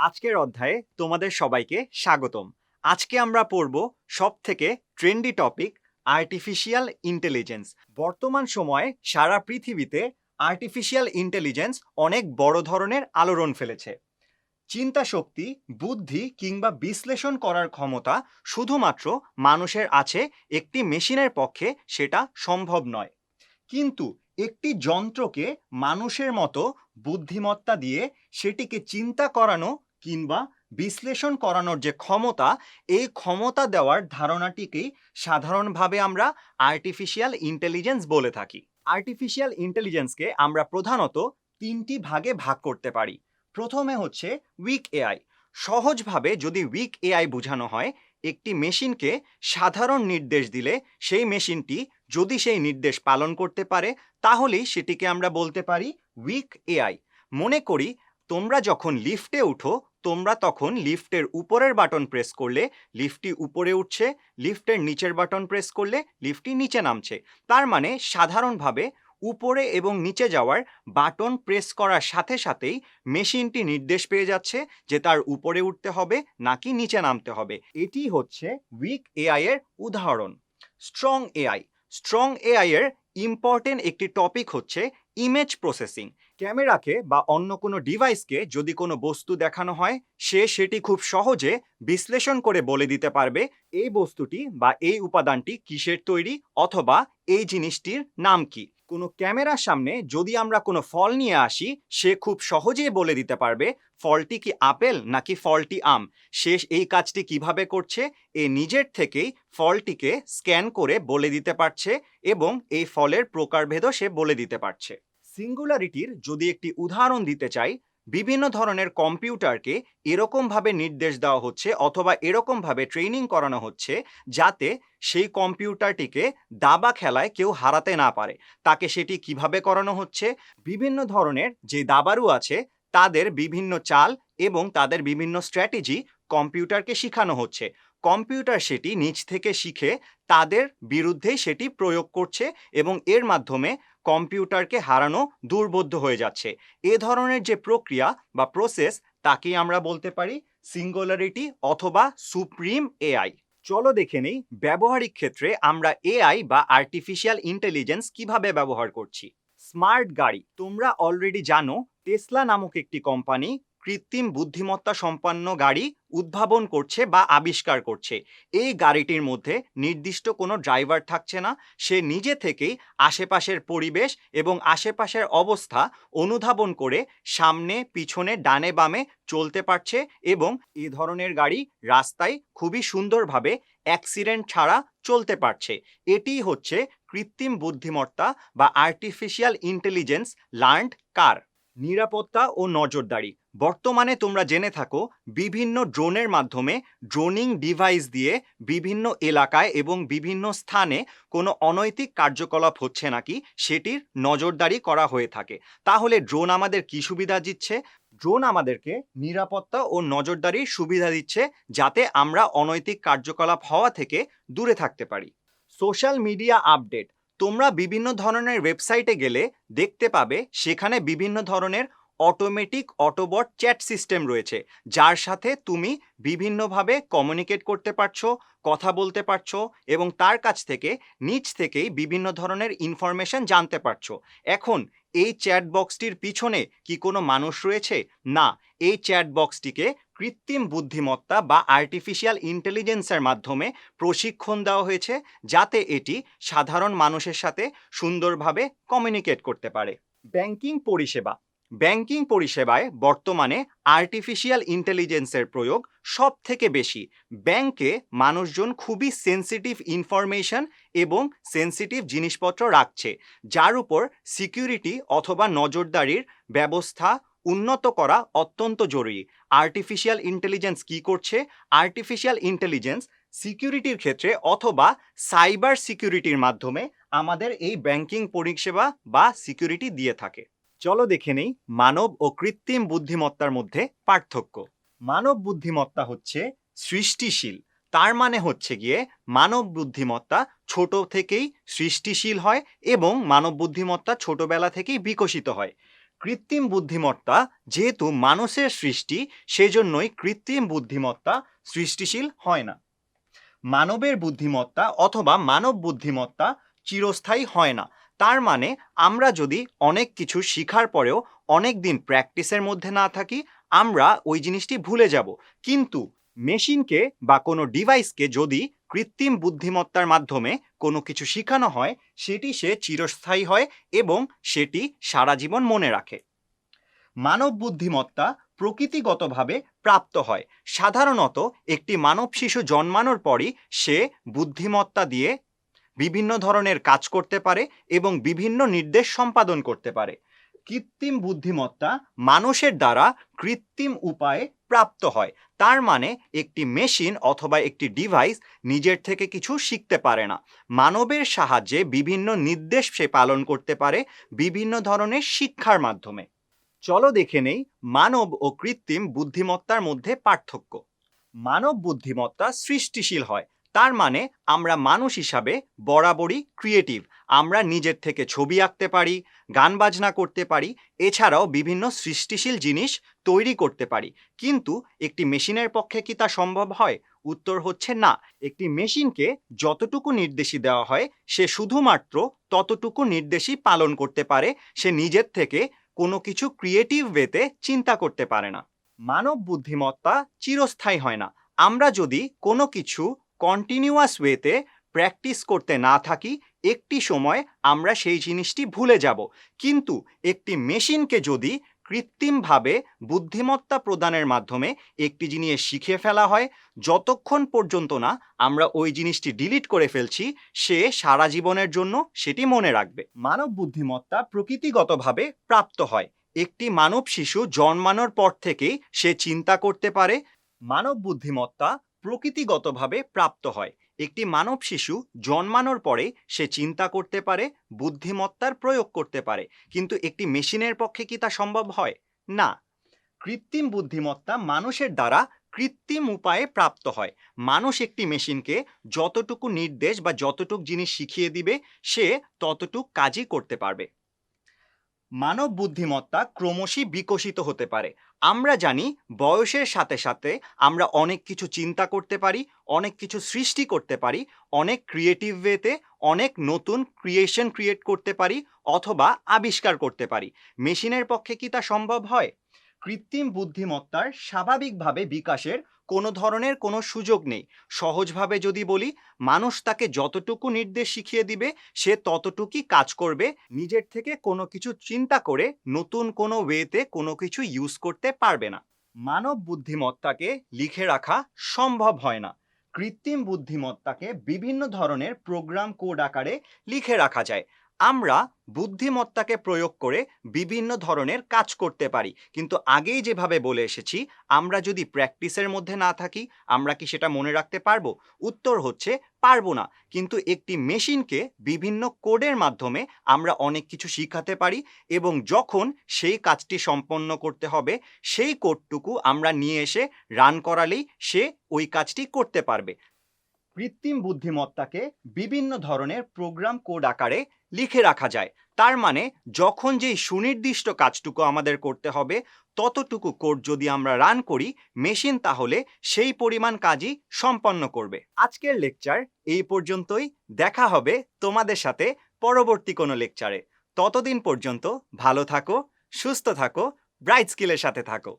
আজকের অধ্যায়ে তোমাদের সবাইকে স্বাগতম। আজকে আমরা পড়ব সব থেকে ট্রেন্ডি টপিক আর্টিফিশিয়াল ইন্টেলিজেন্স। বর্তমান সময়ে সারা পৃথিবীতে আর্টিফিশিয়াল ইন্টেলিজেন্স অনেক বড় ধরনের আলোড়ন ফেলেছে। চিন্তা শক্তি, বুদ্ধি কিংবা বিশ্লেষণ করার ক্ষমতা শুধুমাত্র মানুষের আছে, একটি মেশিনের পক্ষে সেটা সম্ভব নয়। কিন্তু একটি যন্ত্রকে মানুষের মতো বুদ্ধিমত্তা দিয়ে সেটিকে চিন্তা করানো কিংবা বিশ্লেষণ করানোর যে ক্ষমতা, এই ক্ষমতা দেওয়ার ধারণাটিকেই সাধারণভাবে আমরা আর্টিফিশিয়াল ইন্টেলিজেন্স বলে থাকি। আর্টিফিশিয়াল ইন্টেলিজেন্সকে আমরা প্রধানত তিনটি ভাগে ভাগ করতে পারি। প্রথমে হচ্ছে উইক এআই সহজভাবে যদি উইক এআই বোঝানো হয়, একটি মেশিনকে সাধারণ নির্দেশ দিলে সেই মেশিনটি যদি সেই নির্দেশ পালন করতে পারে, তাহলেই সেটিকে আমরা বলতে পারি উইক এআই মনে করি তোমরা যখন লিফটে উঠো, তোমরা তখন লিফটের উপরের বাটন প্রেস করলে, লিফটটি উপরে উঠছে, লিফটের নিচের বাটন প্রেস করলে, লিফটটি নিচে নামছে। তার মানে সাধারণভাবে উপরে এবং নিচে যাওয়ার বাটন প্রেস করার সাথে সাথেই মেশিনটি নির্দেশ পেয়ে যাচ্ছে যে তার উপরে উঠতে হবে নাকি নিচে নামতে হবে। এটি হচ্ছে উইক এআই এর উদাহরণ। স্ট্রং এআই স্ট্রং এআই এর ইম্পর্টেন্ট একটি টপিক হচ্ছে ইমেজ প্রসেসিং ক্যামেরাকে বা অন্য কোনো ডিভাইসকে যদি কোনো বস্তু দেখানো হয়, সে সেটি খুব সহজে বিশ্লেষণ করে বলে দিতে পারবে এই বস্তুটি বা এই উপাদানটি কিসের তৈরি অথবা এই জিনিসটির নাম কি। কোনো ক্যামেরার সামনে যদি আমরা কোনো ফল নিয়ে আসি, সে খুব সহজেই বলে দিতে পারবে, ফলটি কি আপেল নাকি ফলটি আম? সে এই কাজটি কীভাবে করছে? এ নিজের থেকেই ফলটিকে স্ক্যান করে বলে দিতে পারছে এবং এই ফলের প্রকারভেদও সে বলে দিতে পারছে। সিঙ্গুলারিটির যদি একটি উদাহরণ দিতে চাই, বিভিন্ন ধরনের কম্পিউটারকে এরকমভাবে নির্দেশ দেওয়া হচ্ছে অথবা এরকমভাবে ট্রেনিং করানো হচ্ছে যাতে সেই কম্পিউটারটিকে দাবা খেলায় কেউ হারাতে না পারে। তাকে সেটি কীভাবে করানো হচ্ছে? বিভিন্ন ধরনের যে দাবারু আছে, তাদের বিভিন্ন চাল এবং তাদের বিভিন্ন স্ট্র্যাটেজি কম্পিউটারকে শেখানো হচ্ছে। কম্পিউটার সেটি নিজ থেকে শিখে তাদের বিরুদ্ধেই সেটি প্রয়োগ করছে এবং এর মাধ্যমে কম্পিউটারকে হারানো দুর্বোধ্য হয়ে যাচ্ছে। এ ধরনের যে প্রক্রিয়া বা প্রসেস তাকেই আমরা বলতে পারি সিঙ্গুলারিটি অথবা সুপ্রিম এআই চলো দেখে নেই, ব্যবহারিক ক্ষেত্রে আমরা এআই বা আর্টিফিশিয়াল ইন্টেলিজেন্স কীভাবে ব্যবহার করছি। স্মার্ট গাড়ি, তোমরা অলরেডি জানো টেসলা নামক একটি কোম্পানি কৃত্রিম বুদ্ধিমত্তা সম্পন্ন গাড়ি উদ্ভাবন করছে বা আবিষ্কার করছে। এই গাড়িটির মধ্যে নির্দিষ্ট কোনো ড্রাইভার থাকছে না। সে নিজে থেকেই আশেপাশের পরিবেশ এবং আশেপাশের অবস্থা অনুধাবন করে সামনে, পিছনে, ডানে, বামে চলতে পারছে এবং এ ধরনের গাড়ি রাস্তায় খুবই সুন্দরভাবে অ্যাক্সিডেন্ট ছাড়া চলতে পারছে। এটি হচ্ছে কৃত্রিম বুদ্ধিমত্তা বা আর্টিফিশিয়াল ইন্টেলিজেন্স লার্নড কার নিরাপত্তা ও নজরদারি। বর্তমানে তোমরা জেনে থাকো, বিভিন্ন ড্রোনের মাধ্যমে ড্রোনিং ডিভাইস দিয়ে বিভিন্ন এলাকায় এবং বিভিন্ন স্থানে কোনো অনৈতিক কার্যকলাপ হচ্ছে নাকি সেটির নজরদারি করা হয়ে থাকে। তাহলে ড্রোন আমাদের কি সুবিধা দিচ্ছে? ড্রোন আমাদেরকে নিরাপত্তা ও নজরদারির সুবিধা দিচ্ছে যাতে আমরা অনৈতিক কার্যকলাপ হওয়া থেকে দূরে থাকতে পারি। Social media update. তোমরা বিভিন্ন ধরনের ওয়েবসাইটে গেলে দেখতে পাবে সেখানে বিভিন্ন ধরনের অটোমেটিক অটোবট চ্যাট সিস্টেম রয়েছে, যার সাথে তুমি বিভিন্নভাবে কমিউনিকেট করতে পারছ, কথা বলতে পারছ এবং তার কাছ থেকে নিজ থেকেই বিভিন্ন ধরনের ইনফরমেশন জানতে পারছ। এখন, এই চ্যাট বক্সটির পিছনে কি কোনো মানুষ রয়েছে? না, এই চ্যাট বক্সটিকে কৃত্রিম বুদ্ধিমত্তা বা আর্টিফিশিয়াল ইন্টেলিজেন্সের মাধ্যমে প্রশিক্ষণ দেওয়া হয়েছে, যাতে এটি সাধারণ মানুষের সাথে সুন্দরভাবে কমিউনিকেট করতে পারে। ব্যাংকিং পরিষেবা ব্যাংকিং পরিষেবায় বর্তমানে আর্টিফিশিয়াল ইন্টেলিজেন্সের প্রয়োগ সব থেকে বেশি। ব্যাংকে মানুষজন খুবই সেন্সিটিভ ইনফরমেশন এবং সেন্সিটিভ জিনিসপত্র রাখছে, যার উপর সিকিউরিটি অথবা নজরদারির ব্যবস্থা উন্নত করা অত্যন্ত জরুরি। আর্টিফিশিয়াল ইন্টেলিজেন্স কি করছে? আর্টিফিশিয়াল ইন্টেলিজেন্স সিকিউরিটির ক্ষেত্রে অথবা সাইবার সিকিউরিটির মাধ্যমে আমাদের এই ব্যাংকিং পরিষেবা বা সিকিউরিটি দিয়ে থাকে। চলো দেখে নেই মানব ও কৃত্রিম বুদ্ধিমত্তার মধ্যে পার্থক্য। মানব বুদ্ধিমত্তা হচ্ছে সৃষ্টিশীল। তার মানে হচ্ছে গিয়ে মানব বুদ্ধিমত্তা ছোট থেকেই সৃষ্টিশীল হয় এবং মানব বুদ্ধিমত্তা ছোটবেলা থেকেই বিকশিত হয়। কৃত্রিম বুদ্ধিমত্তা যেহেতু মানুষের সৃষ্টি, সেজন্যই কৃত্রিম বুদ্ধিমত্তা সৃষ্টিশীল হয় না। মানবের বুদ্ধিমত্তা অথবা মানব বুদ্ধিমত্তা চিরস্থায়ী হয় না। তার মানে আমরা যদি অনেক কিছু শিখার পরেও অনেক দিন প্র্যাকটিসের মধ্যে না থাকি, আমরা ওই জিনিসটি ভুলে যাব। কিন্তু মেশিনকে বা কোনো ডিভাইসকে যদি কৃত্রিম বুদ্ধিমত্তার মাধ্যমে কোনো কিছু শেখানো হয়, সেটি সে চিরস্থায়ী হয় এবং সেটি সারা জীবন মনে রাখে। মানব বুদ্ধিমত্তা প্রকৃতিগতভাবে প্রাপ্ত হয়। সাধারণত একটি মানব শিশু জন্মানোর পরই সে বুদ্ধিমত্তা দিয়ে বিভিন্ন ধরনের কাজ করতে পারে এবং বিভিন্ন নির্দেশ সম্পাদন করতে পারে। কৃত্রিম বুদ্ধিমত্তা মানুষের দ্বারা কৃত্রিম উপায়ে প্রাপ্ত হয়। তার মানে একটি মেশিন অথবা একটি ডিভাইস নিজের থেকে কিছু শিখতে পারে না। মানবের সাহায্যে বিভিন্ন নির্দেশ সে পালন করতে পারে বিভিন্ন ধরনের শিক্ষার মাধ্যমে। চলো দেখে নেই মানব ও কৃত্রিম বুদ্ধিমত্তার মধ্যে পার্থক্য। মানব বুদ্ধিমত্তা সৃষ্টিশীল হয়। তার মানে আমরা মানুষ হিসাবে বরাবরই ক্রিয়েটিভ আমরা নিজের থেকে ছবি আঁকতে পারি, গান বাজনা করতে পারি, এছাড়াও বিভিন্ন সৃষ্টিশীল জিনিস তৈরি করতে পারি। কিন্তু একটি মেশিনের পক্ষে কি তা সম্ভব হয়? উত্তর হচ্ছে না। একটি মেশিনকে যতটুকু নির্দেশই দেওয়া হয়, সে শুধুমাত্র ততটুকু নির্দেশই পালন করতে পারে, সে নিজের থেকে কোনো কিছু ক্রিয়েটিভ ওয়েতে চিন্তা করতে পারে না। মানব বুদ্ধিমত্তা চিরস্থায়ী হয় না। আমরা যদি কোনো কিছু কন্টিনিউয়াস ওয়েতে প্র্যাকটিস করতে না থাকি, একটি সময় আমরা সেই জিনিসটি ভুলে যাব। কিন্তু একটি মেশিনকে যদি কৃত্রিমভাবে বুদ্ধিমত্তা প্রদানের মাধ্যমে একটি জিনিস শিখে ফেলা হয়, যতক্ষণ পর্যন্ত না আমরা ওই জিনিসটি ডিলিট করে ফেলছি, সে সারা জীবনের জন্য সেটি মনে রাখবে। মানব বুদ্ধিমত্তা প্রকৃতিগতভাবে প্রাপ্ত হয়। একটি মানব শিশু জন্মানোর পর থেকেই সে চিন্তা করতে পারে, মানব বুদ্ধিমত্তা প্রকৃতিগতভাবে প্রাপ্ত হয়। একটি মানব শিশু জন্মানোর পরে সে চিন্তা করতে পারে, বুদ্ধিমত্তার প্রয়োগ করতে পারে। কিন্তু একটি মেশিনের পক্ষে কি তা সম্ভব হয়? না। কৃত্রিম বুদ্ধিমত্তা মানুষের দ্বারা কৃত্রিম উপায়ে প্রাপ্ত হয়। মানুষ একটি মেশিনকে যতটুকু নির্দেশ বা যতটুকু জিনিস শিখিয়ে দিবে, সে ততটুক কাজই করতে পারবে। মানব বুদ্ধিমত্তা ক্রমশই বিকশিত হতে পারে। আমরা জানি বয়সের সাথে সাথে আমরা অনেক কিছু চিন্তা করতে পারি, অনেক কিছু সৃষ্টি করতে পারি, অনেক ক্রিয়েটিভ ওয়েতে অনেক নতুন ক্রিয়েশন ক্রিয়েট করতে পারি অথবা আবিষ্কার করতে পারি। মেশিনের পক্ষে কি তা সম্ভব হয়? কৃত্রিম বুদ্ধিমত্তার স্বাভাবিকভাবে বিকাশের কোনো ধরনের কোনো সুযোগ নেই। সহজভাবে যদি বলি, মানুষ তাকে যতটুকু নির্দেশ শিখিয়ে দিবে, সে ততটুকুই কাজ করবে। নিজের থেকে কোনো কিছু চিন্তা করে নতুন কোনো ওয়েতে কোনো কিছু ইউজ করতে পারবে না। মানব বুদ্ধিমত্তাকে লিখে রাখা সম্ভব হয় না। কৃত্রিম বুদ্ধিমত্তাকে বিভিন্ন ধরনের প্রোগ্রাম কোড আকারে লিখে রাখা যায়। আমরা বুদ্ধিমত্তাকে প্রয়োগ করে বিভিন্ন ধরনের কাজ করতে পারি। কিন্তু আগেই যেভাবে বলে এসেছি, আমরা যদি প্র্যাকটিসের মধ্যে না থাকি, আমরা কি সেটা মনে রাখতে পারব? উত্তর হচ্ছে, পারব না। কিন্তু একটি মেশিনকে বিভিন্ন কোডের মাধ্যমে আমরা অনেক কিছু শিখাতে পারি এবং যখন সেই কাজটি সম্পন্ন করতে হবে, সেই কোডটুকু আমরা নিয়ে এসে রান করালেই সে ওই কাজটি করতে পারবে। কৃত্রিম বুদ্ধিমত্তাকে বিভিন্ন ধরনের প্রোগ্রাম কোড আকারে লিখে রাখা যায়। তার মানে যখন যেই সুনির্দিষ্ট কাজটুকু আমাদের করতে হবে, ততটুকু কোড যদি আমরা রান করি, মেশিন তাহলে সেই পরিমাণ কাজই সম্পন্ন করবে। আজকের লেকচার এই পর্যন্তই। দেখা হবে তোমাদের সাথে পরবর্তী কোনো লেকচারে। ততদিন পর্যন্ত ভালো থাকো, সুস্থ থাকো, ব্রাইট স্কিলের সাথে থাকো।